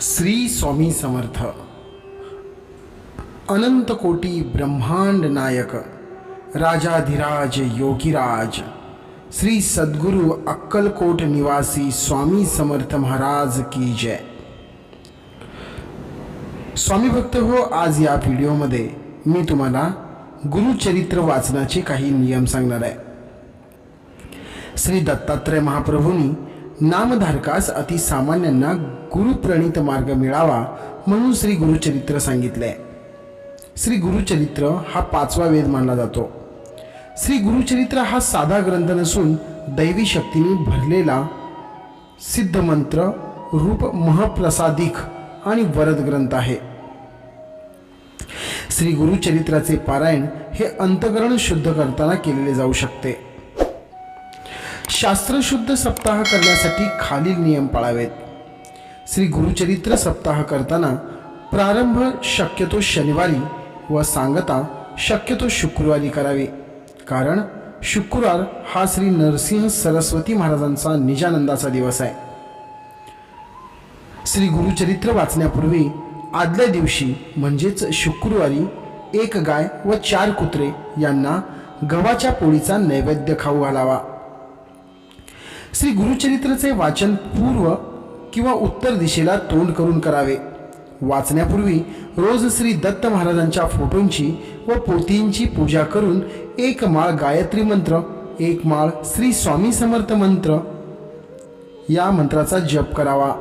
श्री स्वामी समर्थ अनंत कोटी ब्रह्मांड नायक राजाधिराज योगीराज श्री सद्गुरु अक्कलकोट निवासी स्वामी समर्थ महाराज की जय। स्वामी भक्त हो आज या व्हिडिओमध्ये मी तुम्हाला गुरुचरित्र वाचनाचे काही नियम सांगणार आहे. श्री दत्तात्रय महाप्रभूंनी नामधारकास अतिसामान्यांना गुरुप्रणित मार्ग मिळावा म्हणून श्री गुरुचरित्र सांगितले. श्री गुरुचरित्र हा पाचवा वेद मानला जातो. श्री गुरुचरित्र हा साधा ग्रंथ नसून दैवी शक्तीने भरलेला सिद्धमंत्र रूप महप्रसादिक आणि वरद ग्रंथ आहे. श्री गुरुचरित्राचे पारायण हे अंतकरण शुद्ध करताना केलेले जाऊ शकते. शास्त्रशुद्ध सप्ताह करण्यासाठी खालील नियम पाळावेत. श्री गुरुचरित्र सप्ताह करताना प्रारंभ शक्यतो शनिवारी व सांगता शक्यतो शुक्रवारी करावे. कारण शुक्रवार हा श्री नरसिंह सरस्वती महाराजांचा निजानंदाचा दिवस आहे. श्री गुरुचरित्र वाचण्यापूर्वी आदल्या दिवशी म्हणजेच शुक्रवारी एक गाय व चार कुत्रे यांना गव्हाच्या पोळीचा नैवेद्य खाऊ घालावा. श्री गुरुचरित्राचे वाचन पूर्व किंवा उत्तर दिशेला तोंड करून करावे. वाचण्यापूर्वी रोज श्री दत्त महाराजांच्या फोटोंची व पोथींची पूजा करून एक माळ गायत्री मंत्र एक माळ श्री स्वामी समर्थ मंत्र या मंत्राचा जप करावा.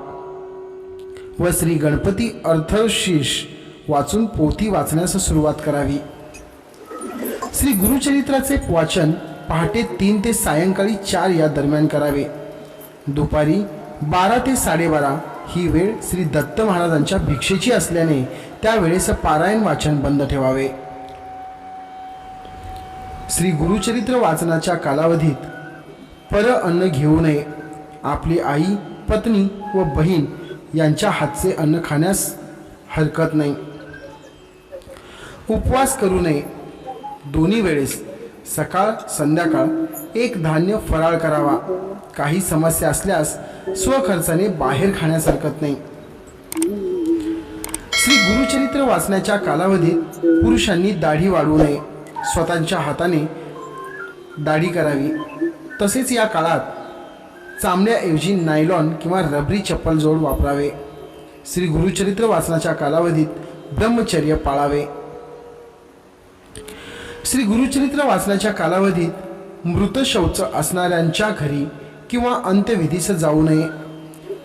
व श्री गणपती अर्थशीर्ष वाचून पोथी वाचण्यास सुरुवात करावी. श्री गुरुचरित्राचे वाचन पहाटे तीन ते सायंकाळी चार या दरम्यान करावे. दुपारी बारा ते साडेबारा ही वेळ श्री दत्त महाराजांच्या भिक्षेची असल्याने त्यावेळेस पारायण वाचन बंद ठेवावे. श्री गुरुचरित्र वाचनाच्या कालावधीत पर अन्न घेऊ नये. आपली आई पत्नी व बहीण यांच्या हातचे अन्न खाण्यास हरकत नाही. उपवास करू नये. दोन्ही वेळेस सकाळ संध्याकाळ एक धान्य फराळ करावा. काही समस्या असल्यास स्वखर्चाने बाहेर खाण्यास हरकत नाही. श्री गुरुचरित्र वाचण्याच्या कालावधीत पुरुषांनी दाढी वाढवू नये. स्वतःच्या हाताने दाढी करावी. तसेच या काळात चांबड्याऐवजी नायलॉन किंवा रबरी चप्पल जोड वापरावे. श्री गुरुचरित्र वाचनाच्या कालावधीत ब्रह्मचर्य पाळावे. श्री गुरुचरित्र वाचनाच्या कालावधीत मृत शौच असणाऱ्यांच्या घरी किंवा अंत्यविधीस जाऊ नये.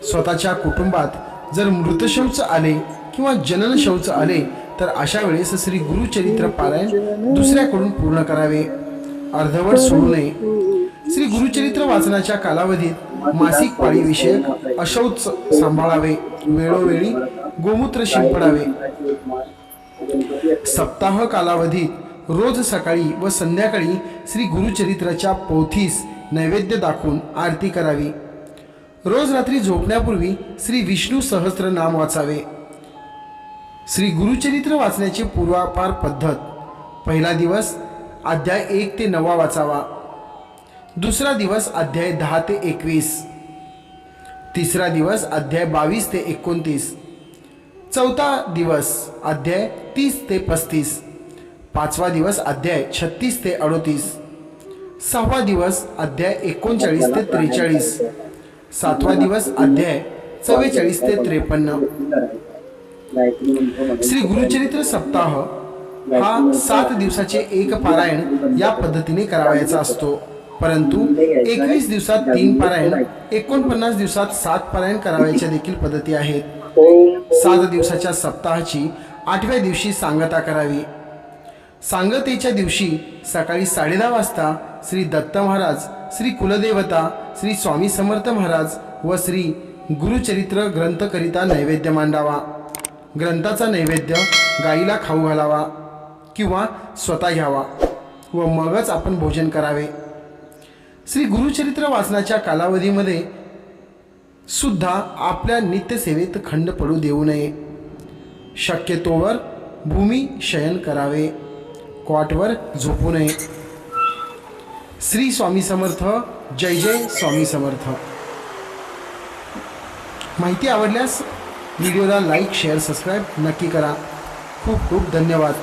स्वतःच्या कुटुंबात जर मृत शौच आले किंवा जनन शौच आले तर अशा वेळेस श्री गुरुचरित्र पारायण दुसऱ्याकडून पूर्ण करावे. अर्धवट सोडू नये. श्री गुरुचरित्र वाचनाच्या कालावधीत मासिक पाळी विषयक अशौच सांभाळावे. वेळोवेळी गोमूत्र शिंपडावे. सप्ताह कालावधीत रोज सकाळी व संध्याकाळी श्री गुरुचरित्राच्या पोथीस नैवेद्य दाखवून आरती करावी. रोज रात्री झोपण्यापूर्वी श्री विष्णू सहस्त्र नाम वाचावे. श्री गुरुचरित्र वाचण्याची पूर्वापार पद्धत. पहिला दिवस अध्याय एक ते नवा वाचावा. दुसरा दिवस अध्याय दहा ते एकवीस. तिसरा दिवस अध्याय बावीस ते एकोणतीस. चौथा दिवस अध्याय तीस ते पस्तीस. पाचवा दिवस अध्याय छत्तीस ते अडोतीस. सहावा दिवस अध्याय एकोणचाळीस ते त्रेचाळीस. सातवा दिवस अध्याय चव्वेचाळीस ते त्रेपन्न. श्री गुरुचरित्र सप्ताह हा सात दिवसाचे एक पारायण या पद्धतीने करावयाचा असतो. परंतु एकवीस दिवसात तीन पारायण एकोणपन्नास दिवसात सात पारायण करावयाच्या देखील पद्धती आहेत. सात दिवसाच्या सप्ताहाची आठव्या दिवशी सांगता करावी. सांगतेच्या दिवशी सकाळी साडेदहा वाजता श्री दत्त महाराज श्री कुलदेवता श्री स्वामी समर्थ महाराज व श्री गुरुचरित्र ग्रंथकरिता नैवेद्य मांडावा. ग्रंथाचा नैवेद्य गाईला खाऊ घालावा किंवा स्वतः घ्यावा व मगच आपण भोजन करावे. श्री गुरुचरित्र वाचनाच्या कालावधीमध्ये सुद्धा आपल्या नित्यसेवेत खंड पडू देऊ नये. शक्यतोवर भूमी शयन करावे. कॉटवर झोपू नये. श्री स्वामी समर्थ जय जय स्वामी समर्थ. माहिती आवडल्यास व्हिडिओला लाईक शेअर सबस्क्राईब नक्की करा. खूप खूप धन्यवाद.